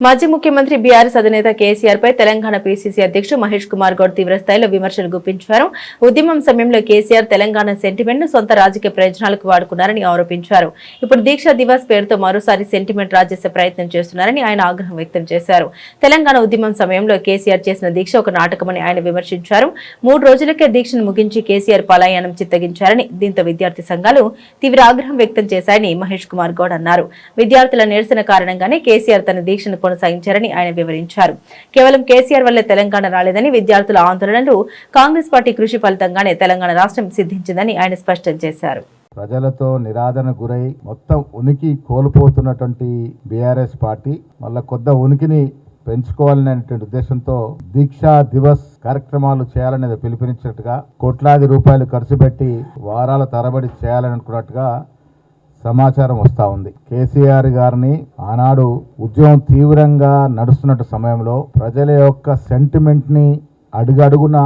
మాజీ ముఖ్యమంత్రి బీఆర్ఎస్ అధినేత కేసీఆర్ పై తెలంగాణ పీసీసీ అధ్యక్షుడు మహేష్ కుమార్ గౌడ్ తీవ్ర స్థాయిలో విమర్శలు గుప్పించారు. ఉద్యమం సమయంలో కేసీఆర్ తెలంగాణ సెంటిమెంట్ను సొంత రాజకీయ ప్రయోజనాలకు వాడుకున్నారని ఆరోపించారు. ఇప్పుడు దీక్షా దివాస్ పేరుతో మరోసారి సెంటిమెంట్ రాజేసే ప్రయత్నం చేస్తున్నారని ఆయన ఆగ్రహం వ్యక్తం చేశారు. తెలంగాణ ఉద్యమం సమయంలో కేసీఆర్ చేసిన దీక్ష ఒక నాటకమని ఆయన విమర్శించారు. మూడు రోజులకే దీక్షను ముగించి కేసీఆర్ పలాయనం చిత్తగించారని దీంతో విద్యార్థి సంఘాలు తీవ్ర ఆగ్రహం వ్యక్తం చేశాయని మహేష్ కుమార్ గౌడ్ అన్నారు. విద్యార్థుల నిరసన కారణంగానే కేసీఆర్ తన దీక్షను కొనసాగించారని ఆయన వివరించారు. కేవలం కేసీఆర్ వల్లే తెలంగాణ రాలేదని విద్యార్థుల ఆందోళనలు కాంగ్రెస్ పార్టీ కృషి ఫలితంగానే తెలంగాణ రాష్ట్రం సిద్ధించిందని ఆయన స్పష్టం చేశారు. ప్రజలతో నిరాదరణ గురై మొత్తం ఉనికి కోల్పోతున్నటువంటి బీఆర్ఎస్ పార్టీ మళ్ళా కొత్త ఉనికిని పెంచుకోవాలనేటువంటి ఉద్దేశంతో దీక్షా దివస్ కార్యక్రమాలు చేయాలనేది పిలుపునిచ్చినట్టుగా కోట్లాది రూపాయలు ఖర్చు పెట్టి వారాల తరబడి చేయాలని అనుకున్నట్టుగా సమాచారం వస్తూ ఉంది. కేసీఆర్ గారిని ఆనాడు ఉద్యమం తీవ్రంగా నడుస్తున్నట్టు సమయంలో ప్రజల యొక్క సెంటిమెంట్ని అడుగడుగున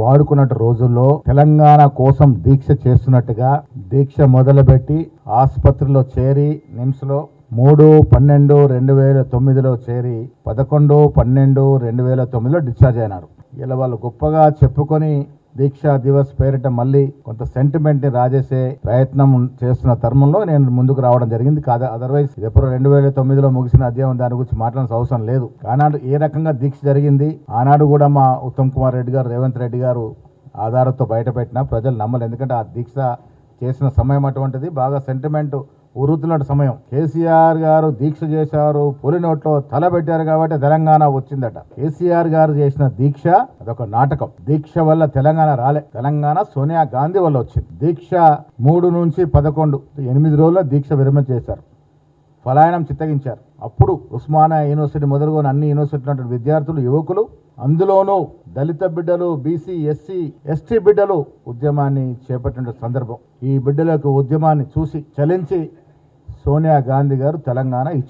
వాడుకున్నట్టు రోజుల్లో తెలంగాణ కోసం దీక్ష చేస్తున్నట్టుగా దీక్ష మొదలుపెట్టి ఆసుపత్రిలో చేరి నిమ్స్లో మూడు పన్నెండు రెండు వేల తొమ్మిదిలో చేరి పదకొండు పన్నెండు రెండు వేల తొమ్మిదిలో డిశ్చార్జ్ అయినారు. ఇలా వాళ్ళు గొప్పగా చెప్పుకొని దీక్షా దివస్ పేరిట మళ్ళీ కొంత సెంటిమెంట్ని రాజేసే ప్రయత్నం చేస్తున్న తరుణంలో నేను ముందుకు రావడం జరిగింది. కాదు అదర్వైజ్ ఇది ఎప్పుడు రెండు వేల తొమ్మిదిలో ముగిసిన అధ్యాయం దాని గురించి మాట్లాడాల్సిన అవసరం లేదు. ఆనాడు ఏ రకంగా దీక్ష జరిగింది? ఆనాడు కూడా మా ఉత్తమ్ కుమార్ రెడ్డి గారు రేవంత్ రెడ్డి గారు ఆధారంతో బయటపెట్టిన ప్రజలు నమ్మలేదు. ఎందుకంటే ఆ దీక్ష చేసిన సమయం అటువంటిది. బాగా సెంటిమెంట్ ఉరుతున్న సమయం. కేసీఆర్ గారు దీక్ష చేశారు పులి నోట్లో తల పెట్టారు కాబట్టి తెలంగాణ వచ్చిందట. కేసీఆర్ గారు చేసిన దీక్ష అదొక నాటకం. దీక్ష వల్ల తెలంగాణ రాలే. తెలంగాణ సోనియా గాంధీ వల్ల వచ్చింది. దీక్ష మూడు నుంచి పదకొండు ఎనిమిది రోజుల్లో దీక్ష విరమణ చేశారు. పలాయనం చిత్తగించారు. అప్పుడు ఉస్మానియా యూనివర్సిటీ మొదలుకొని అన్ని యూనివర్సిటీలు ఉన్నటువంటి విద్యార్థులు యువకులు అందులోనూ దళిత బిడ్డలు బీసీ ఎస్సీ ఎస్టీ బిడ్డలు ఉద్యమాన్ని చేపట్టిన సందర్భం. ఈ బిడ్డలకు ఉద్యమాన్ని చూసి చలించి సోనియా గాంధీ గారు తెలంగాణ ఇచ్చారు.